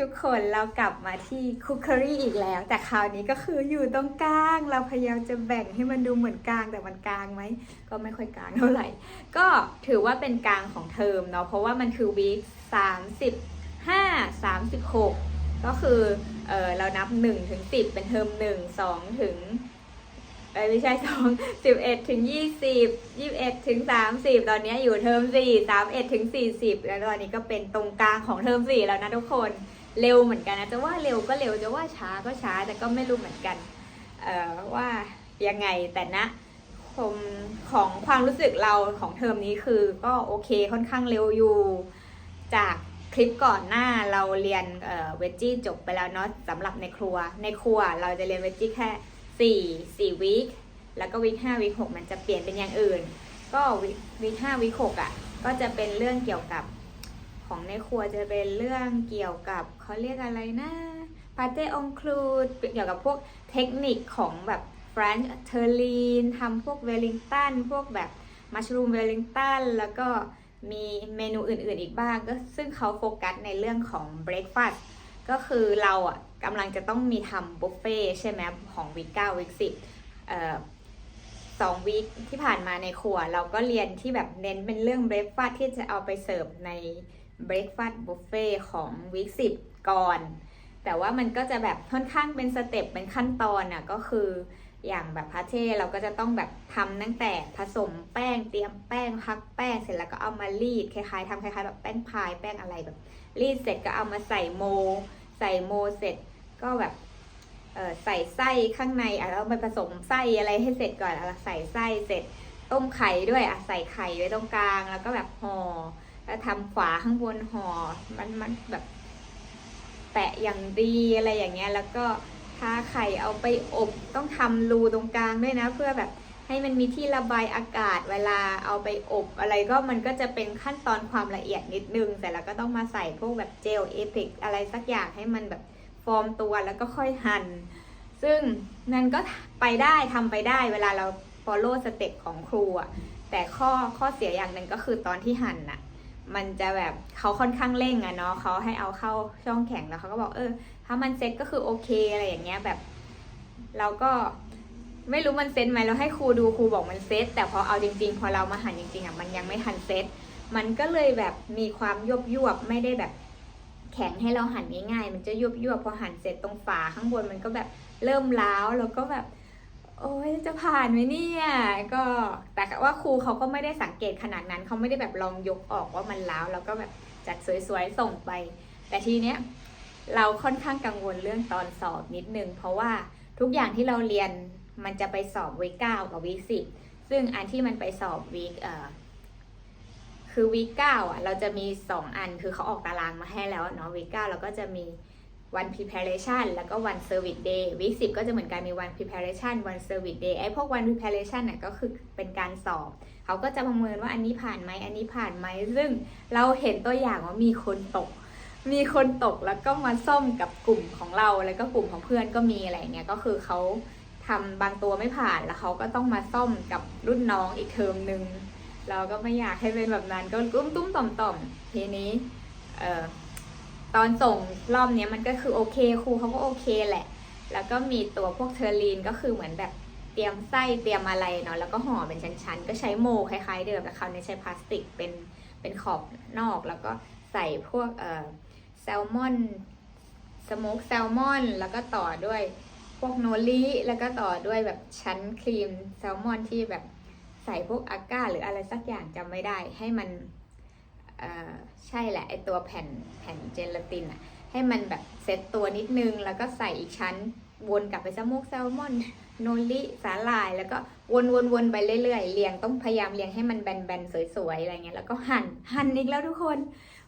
ทุกๆ คนเรากลับมาที่คุกคอรี่อีกแล้ว แต่คราวนี้ก็คืออยู่ตรงกลาง เราพยายามจะแบ่งให้มันดูเหมือนกลางแต่มันกลางไหม ก็ไม่ค่อยกลางเท่าไหร่ ก็ถือว่าเป็นกลางของเทอมเนาะเพราะว่ามันคือวีคสามสิบห้าสามสิบหกก็คือเออเรานับหนึ่งถึงสิบเป็นเทอมหนึ่งสองถึง เอ้ยไม่ใช่สองสิบเอ็ดถึงยี่สิบยี่สิบเอ็ดถึงสามสิบตอนนี้อยู่เทอมสี่สามเอ็ดถึงสี่สิบแล้วตอนนี้ก็เป็นตรงกลางของเทอมสี่แล้วนะทุกคนเร็วเหมือนกันนะจะว่าเร็วก็เร็วจะว่าช้าก็ช้าแต่ก็ไม่รู้เหมือนกันเอ่อว่ายังไงแต่นะคมของความรู้สึกเราของเทอมนี้คือก็โอเคค่อนข้างเร็วอยู่ จากคลิปก่อนหน้าเราเรียนเวจจี้จบไปแล้วเนาะสำหรับในครัวในครัวเราจะเรียนเวจจี้แค่ สี่สี่วีคแล้วก็วีคห้าวีคหกมันจะเปลี่ยนเป็นอย่างอื่น ก็วีควีคห้าวีคหกอะก็จะเป็นเรื่องเกี่ยวกับของในครัวจะเป็นเรื่องเกี่ยวกับเขาเรียกอะไรนะปาเต้องคลูดเกี่ยวกับพวกเทคนิคของแบบฟรานช์เทอร์ลีนทำพวกเวลลิงตันพวกแบบมัชรูมเวลลิงตันแล้วก็มีเมนูอื่นๆอีกบ้าง ก็ซึ่งเขาโฟกัสในเรื่องของเบร a ฟาสต์ก็คือเราอะ กำลังจะต้องมีทำบุฟเฟ่ใช่ไหมของวีเก้าวีคสิบสองวีคที่ผ่านมาในครัว เราก็เรียนที่แบบเน้นเป็นเรื่องเบร a ฟาสที่จะเอาไปเสิร์ฟในเบร a ฟาสบุฟเฟ่ของวีคสิบก่อน แต่ว่ามันก็จะแบบค่อนข้างเป็นสเต็ปเป็นขั้นตอนอะก็คืออย่างแบบพาเช่เราก็จะต้องแบบทำตั้งแต่ผสมแป้งเตรียมแป้งพักแป้งเสร็จแล้วก็เอามารีดคล้ายๆทำคล้ายๆแบบแป้งพายแป้งอะไรแบบรีดเสร็จก็เอามาใส่โม ใส่โมเสร็จ ก็แบบใส่ไส้ข้างในอะแล้วไปผสมไส้อะไรให้เสร็จก่อนแล้วใส่ไส้เสร็จต้มไข่ด้วยอะใส่ไข่ไว้ตรงกลาง แล้วก็แบบห่อแล้วทำฝาข้างบนห่อมันมันแบบแปะอย่างดีอะไรอย่างเงี้ย แล้วก็ทาไข่เอาไปอบต้องทำรูตรงกลางด้วยนะ เพื่อแบบให้มันมีที่ระบายอากาศเวลาเอาไปอบอะไรก็มันก็จะเป็นขั้นตอนความละเอียดนิดนึงแต่แล้วก็ต้องมาใส่พวกแบบเจลเอพิกอะไรสักอย่างให้มันแบบ ฟอร์มตัวแล้วก็ค่อยหั่น ซึ่งนั่นก็ไปได้ทำไปได้เวลาเรา follow สเต็ปของครูอะแต่ข้อข้อเสียอย่างหนึ่งก็คือตอนที่หั่นน่ะมันจะแบบเขาค่อนข้างเร่งอะเนาะเขาให้เอาเข้าช่องแข็งแล้วเขาก็บอกเออ ถ้ามันเซ็ตก็คือโอเคอะไรอย่างเงี้ยแบบ เราก็ไม่รู้มันเซ็ตไหมเราให้ครูดูครูบอกมันเซ็ตแต่พอเอาจริง ๆ พอเรามาหั่นจริงๆอะมันยังไม่ทันเซ็ตมันก็เลยแบบมีความยบยวบไม่ได้แบบ แข็งให้เราหั่นง่ายๆ มันจะยวบยวบพอหั่นเสร็จตรงฝาข้างบนมันก็แบบเริ่มล้าวแล้วก็แบบ โอ้ยจะผ่านไหมเนี่ยก็แต่ว่าครูเขาก็ไม่ได้สังเกตขนาดนั้นเขาไม่ได้แบบลองยกออกว่ามันล้าวแล้วก็แบบจัดสวยๆส่งไป แต่ทีเนี้ยเราค่อนข้างกังวลเรื่องตอนสอบนิดนึง เพราะว่าทุกอย่างที่เราเรียนมันจะไปสอบวีเก้ากับวีสิบซึ่งอันที่มันไปสอบวีเอ่อ คือวีคเก้าอะเราจะมีสองอันคือเขาออกตารางมาให้แล้วเนาะวีคเก้าเราก็จะมีวัน preparation แล้วก็วัน service day วีคสิก็จะเหมือนกันมีวัน preparation วัน service day ไอ้พวกวัน preparation น่ะก็คือเป็นการสอบ เขาก็จะประเมินว่าอันนี้ผ่านไหมอันนี้ผ่านไหมซึ่งเราเห็นตัวอย่างว่ามีคนตก มีคนตกแล้วก็มาซ่อมกับกลุ่มของเราแล้วก็กลุ่มของเพื่อนก็มีอะไรเงี้ยก็คือเขาทำบางตัวไม่ผ่านแล้วเขาก็ต้องมาซ่อมกับรุ่นน้องอีกเทอมหนึ่ง เราก็ไม่อยากให้เป็นแบบนั้นก็ตุ้มตุ้มต่อมต่อมทีนี้เอ่อตอนส่งรอบนี้มันก็คือโอเคครูเขาก็โอเคแหละ แล้วก็มีตัวพวกเทอร์ลีนก็คือเหมือนแบบเตรียมไส้เตรียมอะไรเนาะแล้วก็ห่อเป็นชั้นๆ ก็ใช้โมคล้ายๆเดิมแต่คราวนี้ใช้พลาสติกเป็นเป็นขอบนอก แล้วก็ใส่พวกเอ่อแซลมอนสโมกแซลมอน แล้วก็ต่อด้วยพวกโนริแล้วก็ต่อด้วยแบบชั้นครีมแซลมอนที่แบบ ใส่พวกอาก้าหรืออะไรสักอย่างจำไม่ได้ให้มันใช่แหละไอตัวแผ่นแผ่นเจลาตินอะให้มันแบบเซตตัวนิดนึง แล้วก็ใส่อีกชั้นวนกลับไปสโมกแซลมอนโนริสาหร่าย แล้วก็วนวนวนไปเรื่อยๆเรียงต้องพยายามเรียงให้มันแบนๆสวยๆอะไรเงี้ยแล้วก็หั่นหั่นอีกแล้วทุกคน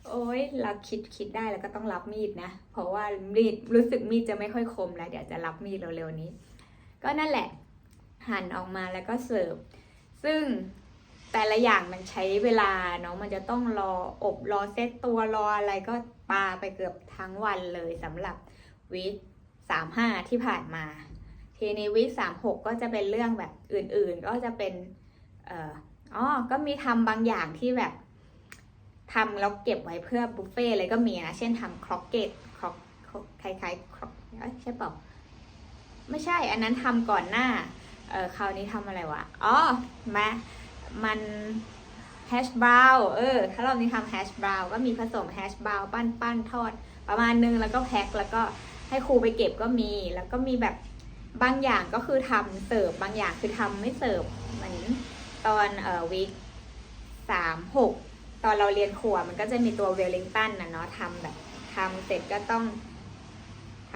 โอ้ยเราคิดคิดได้แล้วก็ต้องรับมีดนะ เพราะว่ามีดรู้สึกมีดจะไม่ค่อยคมแล้วเดี๋ยวจะรับมีดเร็วๆนี้ ก็นั่นแหละหั่นออกมาแล้วก็เสิร์ฟ ซึ่งแต่ละอย่างมันใช้เวลาเนาะมันจะต้องรออบรอเซตตัวรออะไรก็ปาไปเกือบทั้งวันเลยสำหรับวีคสามห้าที่ผ่านมา ทีนี้วีคสามหกก็จะเป็นเรื่องแบบอื่นๆ ก็จะเป็นเอ่ออ๋อก็มีทำบางอย่างที่แบบทำแล้วเก็บไว้เพื่อบุฟเฟ่เลยก็มีนะ เช่นทำครอกเก็ตครคล้ายๆครกเอ้ยใช่เปล่าไม่ใช่อันนั้นทำก่อนหน้า เออคราวนี้ทำอะไรวะ อ๋อมามันแฮชบราวเออ ถ้าเรอบนี้ทำแฮชบราวก็มีผสมแฮชบราวปั้นปั้นทอด ประมาณนึง แล้วก็แพ็ค แล้วก็ให้ครูไปเก็บก็มี แล้วก็มีแบบบางอย่างก็คือทำเสิร์ฟ บางอย่างคือทำไม่เสิร์ฟเหมือนตอนเอ่อวิกสามหกตอนเราเรียนครัวมันก็จะมีตัวเวลลิงตันนะเนาะทำแบบทำเสร็จก็ต้อง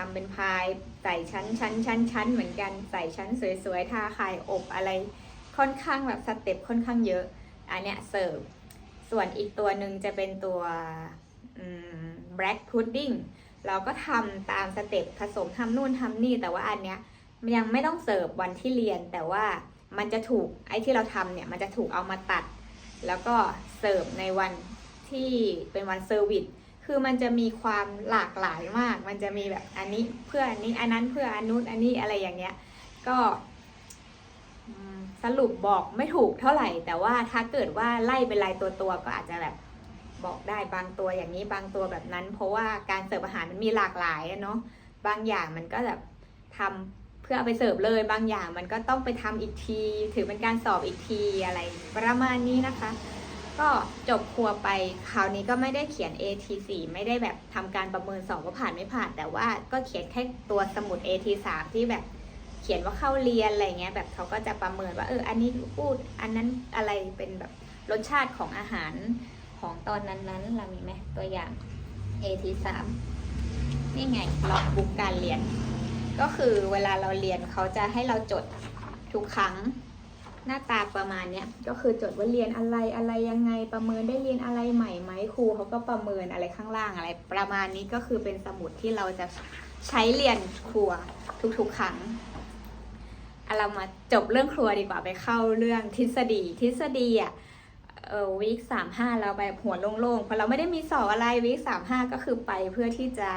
ทำเป็นพายใส่ชั้นชั้นชั้นชั้นเหมือนกันใส่ชั้นสวยๆทาไข่อบอะไรค่อนข้างแบบสเต็ปค่อนข้างเยอะ อันเนี้ยเสิร์ฟส่วนอีกตัวหนึ่งจะเป็นตัว black pudding เราก็ทำตามสเต็ปผสมทำนู่นทำนี่ แต่ว่าอันเนี้ยยังไม่ต้องเสิร์ฟวันที่เรียน แต่ว่ามันจะถูกไอ้ที่เราทำเนี่ยมันจะถูกเอามาตัด แล้วก็เสิร์ฟในวันที่เป็นวันเซอร์วิส คือมันจะมีความหลากหลายมาก มันจะมีแบบอันนี้เพื่ออันนี้อันนั้นเพื่ออันนู้นอันนี้อะไรอย่างเงี้ย ก็สรุปบอกไม่ถูกเท่าไหร่ แต่ว่าถ้าเกิดว่าไล่เป็นรายตัวตัวก็อาจจะแบบบอกได้บางตัวอย่างนี้บางตัวแบบนั้น เพราะว่าการเสิร์ฟอาหารมันมีหลากหลายเนาะบางอย่างมันก็แบบทำเพื่อเอาไปเสิร์ฟเลยบางอย่างมันก็ต้องไปทำอีกที ถือเป็นการสอบอีกทีอะไรประมาณนี้นะคะ ก็จบครัวไปคราวนี้ก็ไม่ได้เขียน AT4 ไม่ได้แบบทำการประเมินสอบว่าผ่านไม่ผ่าน แต่ว่าก็เขียนแค่ตัวสมุด AT3 ที่แบบเขียนว่าเข้าเรียนอะไรเงี้ยแบบเขาก็จะประเมินว่าเอออันนี้พูดอันนั้นอะไรเป็นแบบรสชาติของอาหารของตอนนั้นๆเรามีไหมตัวอย่าง AT3 นี่ไงล็อกบุ๊กการเรียน ก็คือเวลาเราเรียนเขาจะให้เราจดทุกครั้ง หน้าตาประมาณเนี้ยก็คือจดว่าเรียนอะไรอะไรยังไงประเมินได้เรียนอะไรใหม่ไหมครูเขาก็ประเมินอะไรข้างล่างอะไร ประมาณนี้ก็คือเป็นสมุดที่เราจะใช้เรียนครัวทุกๆครั้งเอาเรามาจบเรื่องครัวดีกว่าไปเข้าเรื่องทฤษฎี ทฤษฎีอะเออวีคสามห้าเราไปหัวโล่งๆเพราะเราไม่ได้มีสอบอะไรวีคสามห้าก็คือไปเพื่อที่จะ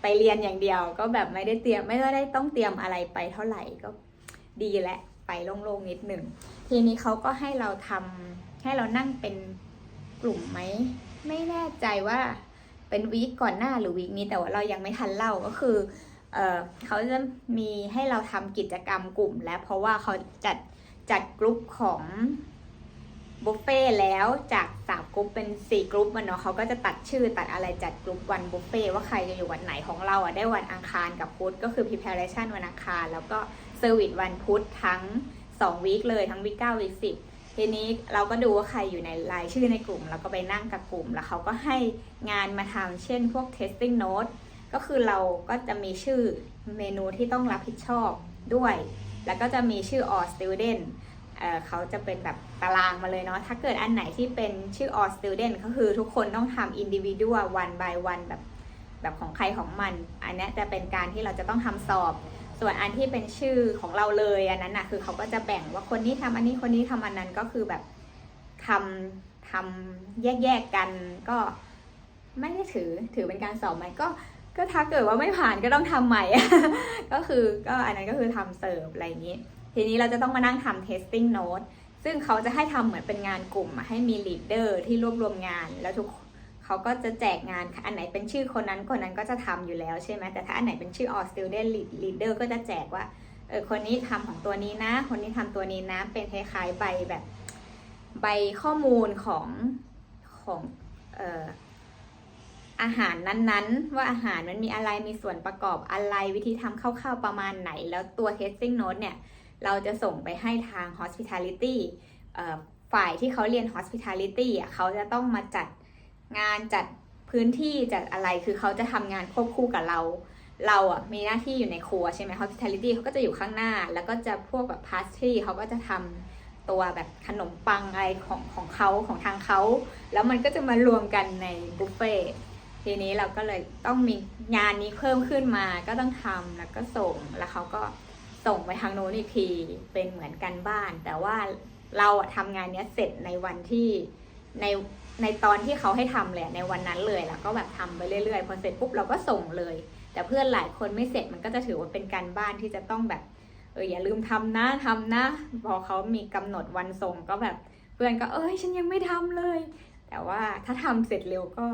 ไปเรียนอย่างเดียว ก็แบบไม่ได้เตรียมไม่ได้ต้องเตรียมอะไรไปเท่าไหร่ก็ดีแหละ ไปโล่งๆนิดหนึ่งทีนี้เขาก็ให้เราทำให้เรานั่งเป็นกลุ่มไหมไม่แน่ใจว่าเป็นวีคก่อนหน้าหรือวีคนี้แต่ว่าเรายังไม่ทันเล่าก็คือเออเขาจะมีให้เราทำกิจกรรมกลุ่ม และเพราะว่าเขาจัดจัดกลุ่มของบุฟเฟ่ต์แล้วจากสามกลุ่มเป็นสี่กลุ่มมันเนาะเขาก็จะตัดชื่อตัดอะไรจัดกลุ่มวันบุฟเฟ่ต์ว่าใครจะอยู่วันไหนของเราอะได้วันอังคารกับพุธก็คือ preparation วันอังคาร แล้วก็ อร์วิสวันพุธทั้ง2วีคเลยทั้งวีคเก้าวีคสิบทีนี้เราก็ดูว่าใครอยู่ในรายชื่อในกลุ่ม แล้วก็ไปนั่งกับกลุ่ม แล้วเขาก็ให้งานมาทำเช่นพวก testing note ก็คือเราก็จะมีชื่อเมนูที่ต้องรับผิดชอบด้วย แล้วก็จะมีชื่อ all student เเขาจะเป็นแบบตารางมาเลยเนาะ ถ้าเกิดอันไหนที่เป็นชื่อ all student ก็คือทุกคนต้องทำ individual one by one แบบแบบของใครของมัน อันนี้จะเป็นการที่เราจะต้องทำสอบ ส่วนอันที่เป็นชื่อของเราเลยอันนั้นนะคือเขาก็จะแบ่งว่าคนนี้ทำอันนี้คนนี้ทำอันนั้นก็คือแบบทำทำแยกๆกันก็ไม่ได้ถือถือเป็นการสอบไหมก็ก็ถ้าเกิดว่าไม่ผ่านก็ต้องทำใหม่ ก็คือก็อันนั้นก็คือทำเสิร์ฟอะไรอย่างนี้ ทีนี้เราจะต้องมานั่งทำ testing note ซึ่งเขาจะให้ทำเหมือนเป็นงานกลุ่มให้มี leader ที่รวบรวมงานแล้วทุก เขาก็จะแจกงานอันไหนเป็นชื่อคนนั้นคนนั้นก็จะทำอยู่แล้วใช่ไหมแต่ถ้าอันไหนเป็นชื่อ all student lead- leader ก็จะแจกว่าเออคนนี้ทำของตัวนี้นะ คนนี้ทำตัวนี้นะ เป็นคล้ายๆใบแบบใบข้อมูลของของเอ่ออาหารนั้นๆ ว่าอาหารมันมีอะไรมีส่วนประกอบอะไรวิธีทำคร่าวๆประมาณไหน แล้วตัว testing note เนี่ย เราจะส่งไปให้ทาง hospitality ฝ่ายที่เขาเรียน hospitality เขาจะต้องมาจัด งานจัดพื้นที่จัดอะไรคือเขาจะทำงานควบคู่กับเรา เราอะมีหน้าที่อยู่ในครัวใช่ไหม hospitality เขาก็จะอยู่ข้างหน้า แล้วก็จะพวกแบบ pastry เขาก็จะทำตัวแบบขนมปังอะไรของของเขาของทางเขา แล้วมันก็จะมารวมกันในบุฟเฟ่ทีนี้เราก็เลยต้องมีงานนี้เพิ่มขึ้นมาก็ต้องทำแล้วก็ส่งแล้วเขาก็ส่งไปทางโน้นอีกทีเป็นเหมือนกันบ้าน แต่ว่าเราอะทำงานเนี้ยเสร็จในวันที่ใน ในตอนที่เขาให้ทำเลยในวันนั้นเลยแล้วก็แบบทำไปเรื่อยๆพอเสร็จปุ๊บเราก็ส่งเลย แต่เพื่อนหลายคนไม่เสร็จมันก็จะถือว่าเป็นการบ้านที่จะต้องแบบเอออย่าลืมทำนะทำนะ พอเขามีกำหนดวันส่งก็แบบเพื่อนก็เอ้ยฉันยังไม่ทำเลย แต่ว่าถ้าทำเสร็จเร็วก็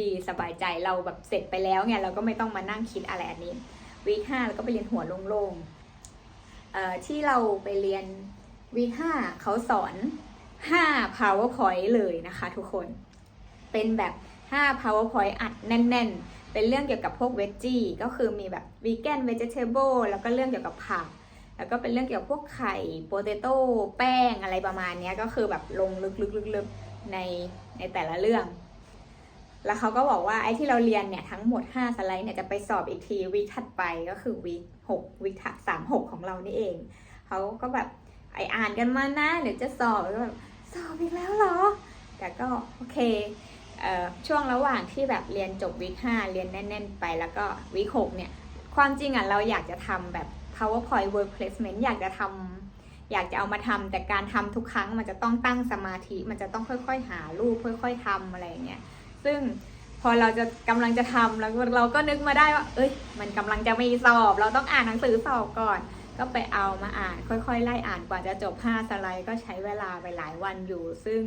ดีสบายใจเราแบบเสร็จไปแล้วไงเราก็ไม่ต้องมานั่งคิดอะไรอันนี้วีคห้าเราก็ไปเรียนหัวโล่งๆที่เราไปเรียนวีคห้าเขาสอน 5 powerpoint เลยนะคะทุกคน เป็นแบบ 5 powerpoint อัดแน่น ๆ เป็นเรื่องเกี่ยวกับพวกเวจจี้ก็คือมีแบบวีแกนเวจเทเบิลแล้วก็เรื่องเกี่ยวกับผักแล้วก็เป็นเรื่องเกี่ยวกับพวกไข่โปเตโต้แป้งอะไรประมาณนี้ก็คือแบบลงลึกๆๆในในแต่ละเรื่อง แล้วเขาก็บอกว่าไอ้ที่เราเรียนเนี่ยทั้งหมด 5 สไลด์เนี่ยจะไปสอบอีกทีวีคถัดไปก็คือวีคหกวีคสามหกของเรานี่เอง เขาก็แบบไออ่านกันมานะเดี๋ยวจะสอบแล้วแบบ สอบอีกแล้วเหรอ แต่ก็โอเคเออช่วงระหว่างที่แบบเรียนจบวีคห้าเรียนแน่น ๆ ไปแล้วก็วีคหกเนี่ย ความจริงอะเราอยากจะทำแบบ powerpoint word placement อยากจะทำอยากจะเอามาทำแต่การทำทุกครั้งมันจะต้องตั้งสมาธิ มันจะต้องค่อย ๆ หารูปค่อย ๆทำอะไรอย่างเงี้ย ซึ่งพอเราจะกำลังจะทำแล้วเราก็นึกมาได้ว่า เอ้ย มันกำลังจะมีสอบ เราต้องอ่านหนังสือสอบก่อน ก็ไปเอามาอ่านค่อยๆ ไล่อ่านกว่าจะจบ 5 สไลด์ก็ใช้เวลาไปหลายวันอยู่ ซึ่ง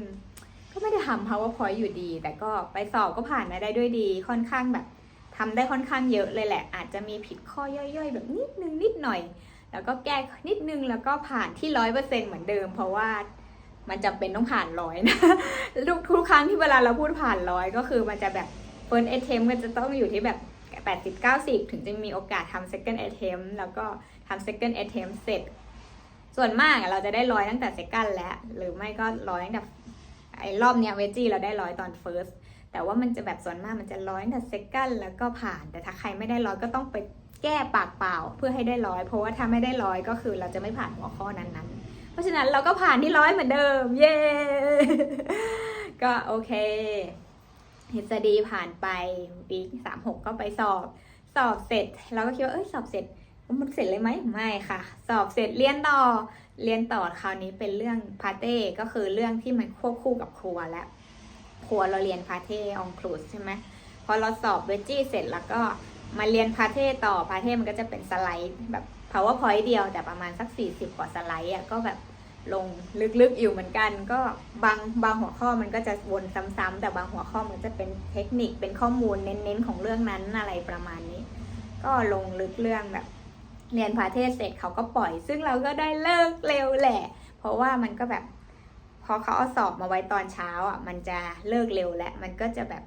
ก็ไม่ได้ทำ powerpoint อยู่ดี แต่ก็ไปสอบก็ผ่านมาได้ด้วยดีค่อนข้างแบบทำได้ค่อนข้างเยอะเลยแหละ อาจจะมีผิดข้อย่อยๆ แบบนิดนึงนิดหน่อย แล้วก็แก้นิดนึงแล้วก็ผ่านที่ร้อยเปอร์เซ็นเหมือนเดิม เพราะว่ามันจำเป็นต้องผ่านร้อยนะทุกทุกครั้งที่เวลาเราพูดผ่านร้อยก็คือมันจะแบบ first attempt ก็จะต้องอยู่ที่แบบ 80 90 ถึงจะมีโอกาสทำ second attempt แล้วก็ทำ second attempt เสร็จ ส่วนมากอะเราจะได้ร้อยตั้งแต่ second แล้ว หรือไม่ก็ร้อยตั้งแต่ไอ้รอบเนี้ยเวจี้เราได้ร้อยตอน first แต่ว่ามันจะแบบส่วนมากมันจะร้อยตั้งแต่ second แล้วก็ผ่าน แต่ถ้าใครไม่ได้ร้อยก็ต้องไปแก้ปากเปล่าเพื่อให้ได้ร้อย เพราะว่าถ้าไม่ได้ร้อยก็คือเราจะไม่ผ่านหัวข้อนั้นๆ เพราะฉะนั้นเราก็ผ่านที่ร้อยเหมือนเดิม เย้ ก็โอเค ทฤษฎีผ่านไปปีสามหกก็ไปสอบ สอบเสร็จเราก็คิดว่าเอ้ยสอบเสร็จมันเสร็จเลยไหมไม่ค่ะ สอบเสร็จเรียนต่อเรียนต่อคราวนี้เป็นเรื่องพาเต้ก็คือเรื่องที่มันควบคู่กับครัวและครัวเราเรียนพาเต้อองคลูสใช่ไหมพอเราสอบเวจี้เสร็จแล้วก็มาเรียนพาเต้ต่อพาเต้มันก็จะเป็นสไลด์แบบ powerpoint เดียวแต่ประมาณสัก 40 กว่าสไลด์อะก็แบบ ลงลึกๆอยู่เหมือนกัน ก็บางบางหัวข้อมันก็จะวนซ้ำๆแต่บางหัวข้อมันจะเป็นเทคนิคเป็นข้อมูลเน้นๆของเรื่องนั้นอะไรประมาณนี้ ก็ลงลึกเรื่องแบบเรียนพาเทศเสร็จเขาก็ปล่อย ซึ่งเราก็ได้เลิกเร็วแหละ เพราะว่ามันก็แบบ พอเขาเอาสอบมาไว้ตอนเช้าอะมันจะเลิกเร็วและมันก็จะแบบ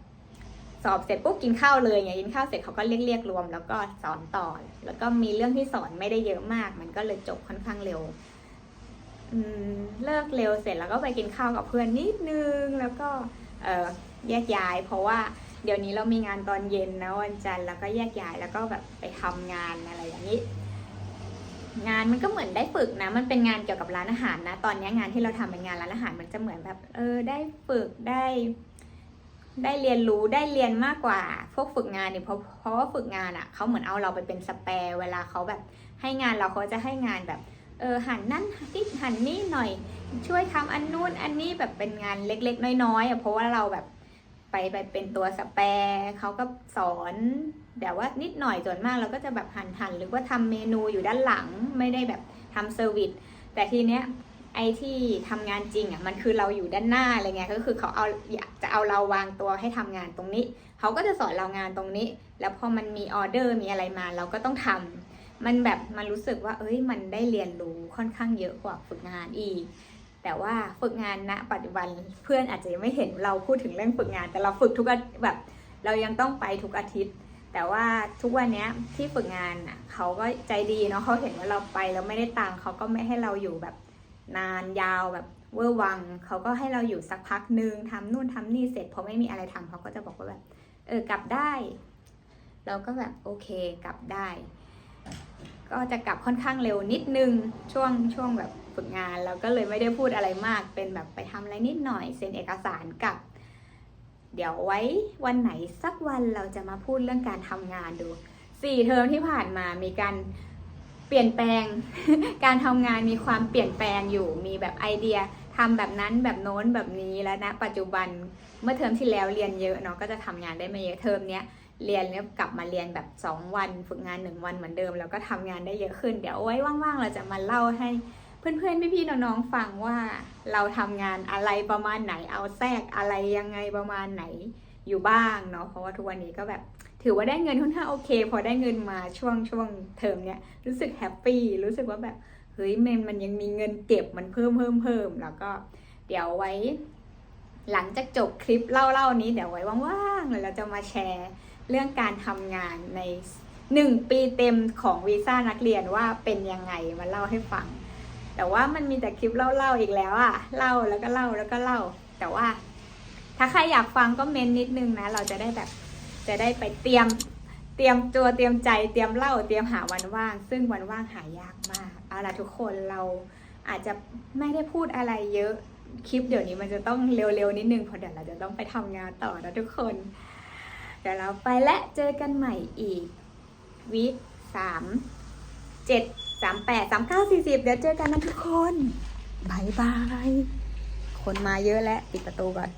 สอบเสร็จปุ๊บกินข้าวเลยไงกินข้าวเสร็จเขาก็เรียกเรียกรวม แล้วก็สอนต่อ แล้วก็มีเรื่องที่สอนไม่ได้เยอะมาก มันก็เลยจบค่อนข้างเร็ว เลิกเร็วเสร็จแล้วก็ไปกินข้าวกับเพื่อนนิดนึง แล้วก็เแยกย้าย เพราะว่าเดี๋ยวนี้เรามีงานตอนเย็นนะวันจันทร์แล้วก็แยกย้ายแล้วก็แบบไปทำงานอะไรอย่างนี้ งานมันก็เหมือนได้ฝึกนะ มันเป็นงานเกี่ยวกับร้านอาหารนะ ตอนนี้งานที่เราทำเป็นงานร้านอาหารมันจะเหมือนแบบเออได้ฝึกได้ ได้เรียนรู้ได้เรียนมากกว่า พวกฝึกงานเนี่ยเพราะเพราะว่าฝึกงานอะ่ะเขาเหมือนเอาเราไปเป็นสแปร์เวลาเขาแบบให้งานเราเขาจะให้งานแบบ เออหันนั่นนี่หันนี่หน่อย ช่วยทำอันนู้นอันนี้แบบเป็นงานเล็ก ๆ น้อยๆอะเพราะว่าเราแบบไปไปเป็นตัวสแปร์เขาก็สอนแต่ว่านิดหน่อยส่วนมากเราก็จะแบบหันหันหรือว่าทำเมนูอยู่ด้านหลังไม่ได้แบบทำเซอร์วิสแต่ทีเนี้ยไอที่ทำงานจริงอะมันคือเราอยู่ด้านหน้าอะไรเงี้ยก็คือเขาเอาอยากจะเอาเราวางตัวให้ทำงานตรงนี้ เขาก็จะสอนเรางานตรงนี้ แล้วพอมันมีออเดอร์มีอะไรมา เราก็ต้องทำ มันแบบมันรู้สึกว่าเอ้ยมันได้เรียนรู้ค่อนข้างเยอะกว่าฝึกงานอีก แต่ว่าฝึกงานณปัจจุบันเพื่อนอาจจะยังไม่เห็นเราพูดถึงเรื่องฝึกงาน แต่เราฝึกทุกแบบ เรายังต้องไปทุกอาทิตย์ แต่ว่าทุกวันนี้ที่ฝึกงานอะเขาก็ใจดีเนาะเขาเห็นว่าเราไปแล้วไม่ได้ตังเขาก็ไม่ให้เราอยู่แบบนานยาวแบบเวอร์วังเขาก็ให้เราอยู่สักพักหนึ่งทำนู่นทำนี่เสร็จพอไม่มีอะไรทำเขาก็จะบอกว่าแบบเออกลับได้ เราก็แบบโอเคกลับได้ ก็จะกลับค่อนข้างเร็วนิดนึงช่วงช่วงแบบฝึกงานแล้วก็เลยไม่ได้พูดอะไรมาก เป็นแบบไปทำอะไรนิดหน่อยเซ็นเอกสารกับ เดี๋ยวไว้วันไหนสักวันเราจะมาพูดเรื่องการทำงานดูสี่เทอมที่ผ่านมามีการเปลี่ยนแปลง การทำงานมีความเปลี่ยนแปลงอยู่มีแบบไอเดียทำแบบนั้นแบบโน้นแบบนี้แล้วนะปัจจุบันเมื่อเทอมที่แล้วเรียนเยอะเนาะก็จะทำงานได้ไม่เยอะเทอมเนี้ย เรียนแล้วกลับมาเรียนแบบ 2 วัน ฝึกงาน 1 วันเหมือนเดิม แล้วก็ทำงานได้เยอะขึ้น เดี๋ยวไว้ว่างๆ เราจะมาเล่าให้เพื่อนๆ พี่ๆ น้องๆ ฟังว่าเราทำงานอะไรประมาณไหน เอาแทรกอะไรยังไงประมาณไหนอยู่บ้างเนาะ เพราะว่าทุกวันนี้ก็แบบถือว่าได้เงินค่อนข้างโอเค พอได้เงินมาช่วงช่วงเทอมเนี้ยรู้สึกแฮปปี้รู้สึกว่าแบบเฮ้ยมันมันยังมีเงินเก็บมันเพิ่มเพิ่มเพิ่มแล้วก็เดี๋ยวไว้ หลังจากจบคลิปเล่าๆนี้เดี๋ยวไว้ว่างๆเลยเราจะมาแชร์ เรื่องการทำงานในหนึ่งปีเต็มของวีซ่านักเรียนว่าเป็นยังไงมาเล่าให้ฟัง แต่ว่ามันมีแต่คลิปเล่าๆอีกแล้วอะเล่าแล้วก็เล่าแล้วก็เล่า แต่ว่า ถ้าใครอยากฟังก็เมนนิดนึงนะ เราจะได้แบบจะได้ไปเตรียมเตรียมตัวเตรียมใจเตรียมเล่าเตรียมหาวันว่าง ซึ่งวันว่างหายากมากเอาล่ะทุกคนเราอาจจะไม่ได้พูดอะไรเยอะคลิปเดี๋ยวนี้มันจะต้องเร็วๆนิดนึงเพราะเดี๋ยวเราจะต้องไปทำงานต่อนะทุกคน เดี๋ยวเราไปและเจอกันใหม่อีกวีสามเจ็ดสามแปดสามเก้าสี่สิบเดี๋ยวเจอกันนะทุกคนบายบาย คนมาเยอะแล้ว ปิดประตูก่อน